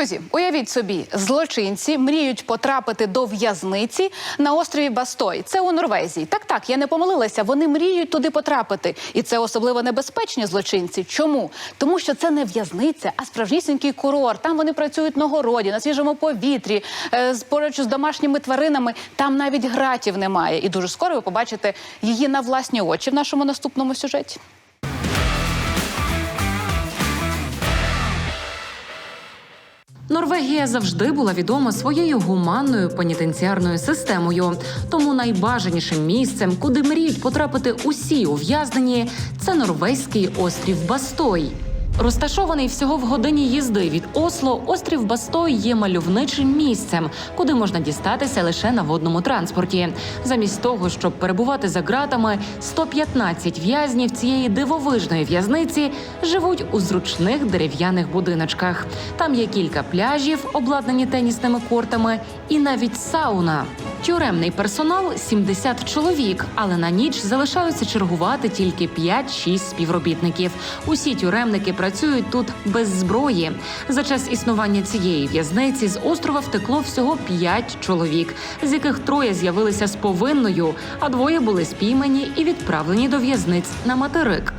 Друзі, уявіть собі, злочинці мріють потрапити до в'язниці на острові Бастой. Це у Норвезії. Так, так, я не помилилася. Вони мріють туди потрапити, і це особливо небезпечні злочинці. Чому? Тому що це не в'язниця, а справжнісінький курорт. Там вони працюють на городі, на свіжому повітрі, е, з- поруч з домашніми тваринами. Там навіть гратів немає. І дуже скоро ви побачите її на власні очі в нашому наступному сюжеті. Норвегія завжди була відома своєю гуманною пенітенціарною системою. Тому найбажанішим місцем, куди мріють потрапити усі ув'язнені, це норвезький острів Бастой. Розташований всього в годині їзди від Осло, острів Бастой є мальовничим місцем, куди можна дістатися лише на водному транспорті. Замість того, щоб перебувати за ґратами, 115 в'язнів цієї дивовижної в'язниці живуть у зручних дерев'яних будиночках. Там є кілька пляжів, обладнані тенісними кортами, і навіть сауна. Тюремний персонал 70 чоловік, але на ніч залишаються чергувати тільки 5-6 співробітників. Усі тюремники працюють тут без зброї. За час існування цієї в'язниці з острова втекло всього 5 чоловік, з яких троє з'явилися з повинною, а двоє були спіймані і відправлені до в'язниць на материк.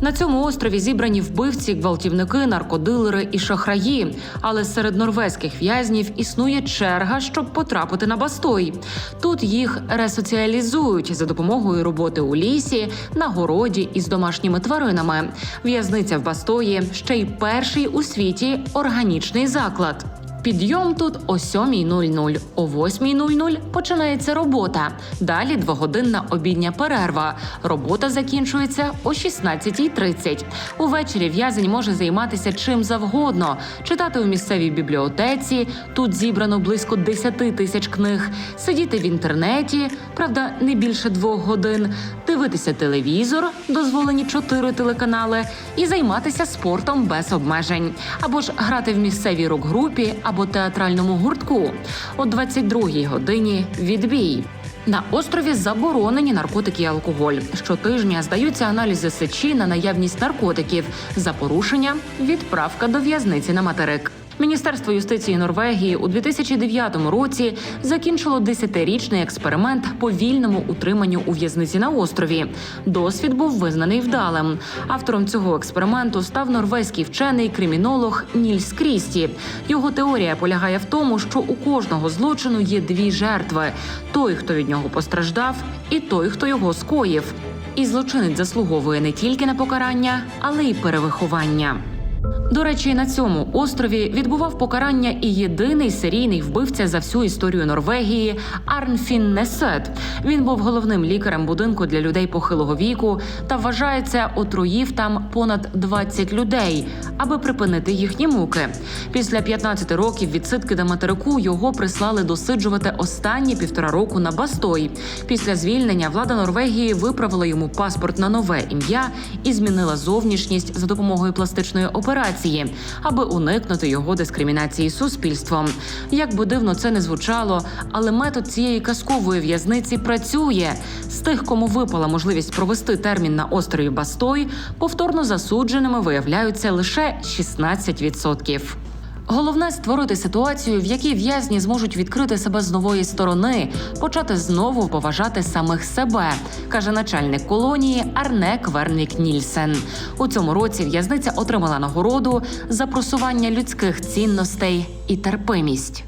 На цьому острові зібрані вбивці, гвалтівники, наркодилери і шахраї. Але серед норвезьких в'язнів існує черга, щоб потрапити на бастой. Тут їх ресоціалізують за допомогою роботи у лісі, на городі із домашніми тваринами. В'язниця в бастої ще й перший у світі органічний заклад. Підйом тут о 7.00. О 8.00 починається робота. Далі двогодинна обідня перерва. Робота закінчується о 16.30. Увечері в'язень може займатися чим завгодно, читати у місцевій бібліотеці. Тут зібрано близько 10 тисяч книг, сидіти в інтернеті, правда, не більше двох годин, дивитися телевізор, дозволені чотири телеканали, і займатися спортом без обмежень, або ж грати в місцевій рок-групі або театральному гуртку. О 22-й годині відбій. На острові заборонені наркотики і алкоголь. Щотижня здаються аналізи сечі на наявність наркотиків. За порушення відправка до в'язниці на материк. Міністерство юстиції Норвегії у 2009 році закінчило 10-річний експеримент по вільному утриманню у в'язниці на острові. Досвід був визнаний вдалим. Автором цього експерименту став норвезький вчений кримінолог Нільс Крісті. Його теорія полягає в тому, що у кожного злочину є дві жертви: той, хто від нього постраждав, і той, хто його скоїв. І злочинець заслуговує не тільки на покарання, але й перевиховання. До речі, на цьому острові відбував покарання і єдиний серійний вбивця за всю історію Норвегії Арнфін Несет. Він був головним лікарем будинку для людей похилого віку та вважається, отруїв там понад 20 людей, аби припинити їхні муки. Після 15 років відсидки на материку його прислали досиджувати останні півтора року на Бастой. Після звільнення влада Норвегії виправила йому паспорт на нове ім'я і змінила зовнішність за допомогою пластичної операції, аби уникнути його дискримінації суспільством. Як би дивно це не звучало, але метод цієї казкової в'язниці працює. З тих, кому випала можливість провести термін на острові Бастой, повторно засудженими виявляються лише 16%. Головне створити ситуацію, в якій в'язні зможуть відкрити себе з нової сторони, почати знову поважати самих себе, каже начальник колонії Арне Квернвік Нільсен. У цьому році в'язниця отримала нагороду за просування людських цінностей і терпимість.